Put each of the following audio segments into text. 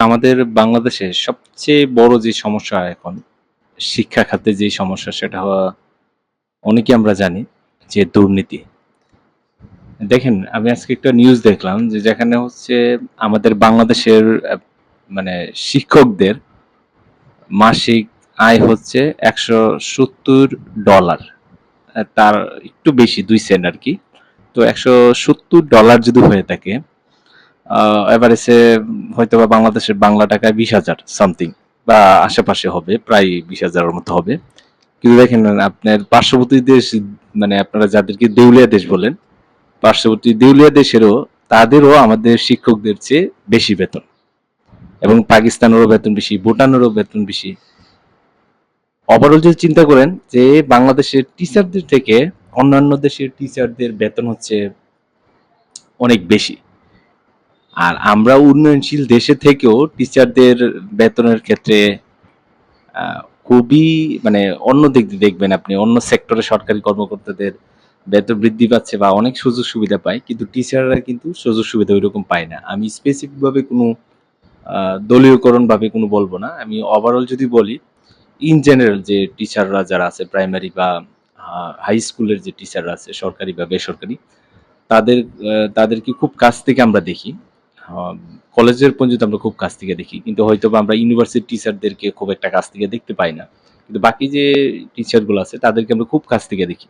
আমাদের বাংলাদেশে সবচেয়ে বড় যে সমস্যা এখন, শিক্ষা খাতে যে সমস্যা, সেটা অনেকে আমরা জানি যে দুর্নীতি। দেখেন, আমি আজকে একটা নিউজ দেখলাম যে যেখানে হচ্ছে আমাদের বাংলাদেশের মানে শিক্ষকদের মাসিক আয় হচ্ছে একশো সত্তর ডলার। তার একটু বেশি দুই সেন্ট আর কি। তো একশো সত্তর ডলার যদি হয়ে থাকে এভারেজে হয়তো বা বাংলাদেশের বাংলা টাকায় বিশ হাজার সামথিং বা আশেপাশে হবে, প্রায় বিশ হাজারের মতো হবে। কিন্তু দেখেন, আপনার পার্শ্ববর্তী দেশ মানে আপনারা যাদেরকে দেউলিয়া দেশ বলেন, পার্শ্ববর্তী দেউলিয়া দেশেরও, তাদেরও আমাদের শিক্ষকদের চেয়ে বেশি বেতন। এবং পাকিস্তানেরও বেতন বেশি, ভুটানেরও বেতন বেশি। ওভারঅল যদি চিন্তা করেন যে বাংলাদেশের টিচারদের থেকে অন্যান্য দেশের টিচারদের বেতন হচ্ছে অনেক বেশি। আর আমরা উন্নয়নশীল দেশে থেকেও টিচারদের বেতনের ক্ষেত্রে খুবই মানে অন্য দিক দিয়ে দেখবেন আপনি, অন্য সেক্টরে সরকারি কর্মকর্তাদের বেতন বৃদ্ধি পাচ্ছে বা অনেক সুযোগ সুবিধা পায়, কিন্তু টিচাররা কিন্তু সুযোগ সুবিধা ওইরকম পায় না। আমি স্পেসিফিকভাবে কোনো দলীয়করণভাবে কোনো বলব না। আমি ওভারঅল যদি বলি ইন জেনারেল যে টিচাররা যারা আছে প্রাইমারি বা হাই স্কুলের যে টিচাররা আছে, সরকারি বা বেসরকারি, তাদের তাদেরকে খুব কাছ থেকে আমরা দেখি। কলেজের পর্যন্ত আমরা খুব কাছ থেকে দেখি। কিন্তু হয়তো আমরা ইউনিভার্সিটি টিচারদেরকে খুব একটা কাছ থেকে দেখতে পাই না। কিন্তু বাকি যে টিচারগুলো আছে, তাদেরকে আমরা খুব কাছ থেকে দেখি।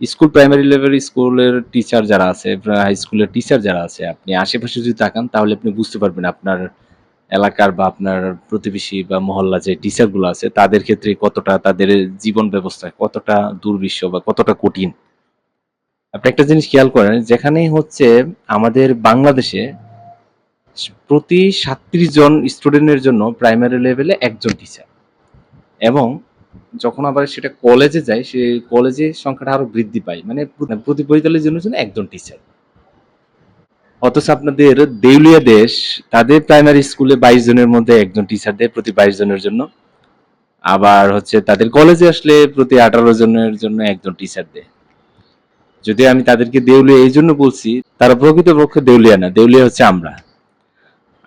স্কুল প্রাইমারি লেভেল স্কুলের টিচার যারা আছে হাই স্কুলের টিচার যারা আছে, আপনি আশেপাশে যদি তাকান, তাহলে আপনি বুঝতে পারবেন আপনার এলাকার বা আপনার প্রতিবেশী বা মহল্লা যে টিচারগুলো আছে, তাদের ক্ষেত্রে কতটা তাদের জীবন ব্যবস্থা, কতটা দুর্বিশ্ব বা কতটা কঠিন। আপনি একটা জিনিস খেয়াল করেন, যেখানেই হচ্ছে আমাদের বাংলাদেশে প্রতি সাতত্রিশ জন স্টুডেন্টের জন্য প্রাইমারি লেভেলে একজন টিচার এবং যখন আবার সেটা কলেজে যায়, সে কলেজে সংখ্যাটা আরও বৃদ্ধি পায়। মানে প্র- প্রতি পঁয়তাল্লিশ জনের জন্য একজন টিচার অথচ আপনাদের দেউলিয়া দেশ, তাদের প্রাইমারি স্কুলে বাইশ জনের মধ্যে একজন টিচার দেয় প্রতি বাইশ জনের জন্য। আবার হচ্ছে তাদের কলেজে আসলে প্রতি আঠারো জনের জন্য একজন টিচার দেয়। যদি আমি তাদেরকে দেউলিয়া এই জন্য বলছি, তারা প্রকৃতপক্ষে দেউলিয়া না, দেউলিয়া হচ্ছে আমরা।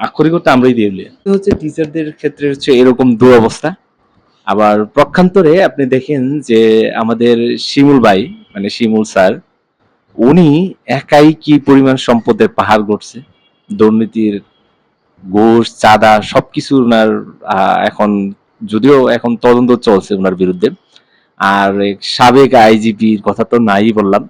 আক্ষরিক অর্থে আমরাই দেউলিয়া হচ্ছে টিচারদের ক্ষেত্রে হচ্ছে এরকম দুরবস্থা। আবার পক্ষান্তরে আপনি দেখেন যে আমাদের শিমুল ভাই মানে শিমুল স্যার, উনি একাই কি পরিমাণ সম্পদের পাহাড় গড়ছে। দুর্নীতির ঘুষ, চাঁদা সবকিছু ওনার এখন যদিও এখন তদন্ত চলছে ওনার বিরুদ্ধে। আর সাবেক আইজিপির কথা তো নাই বললাম।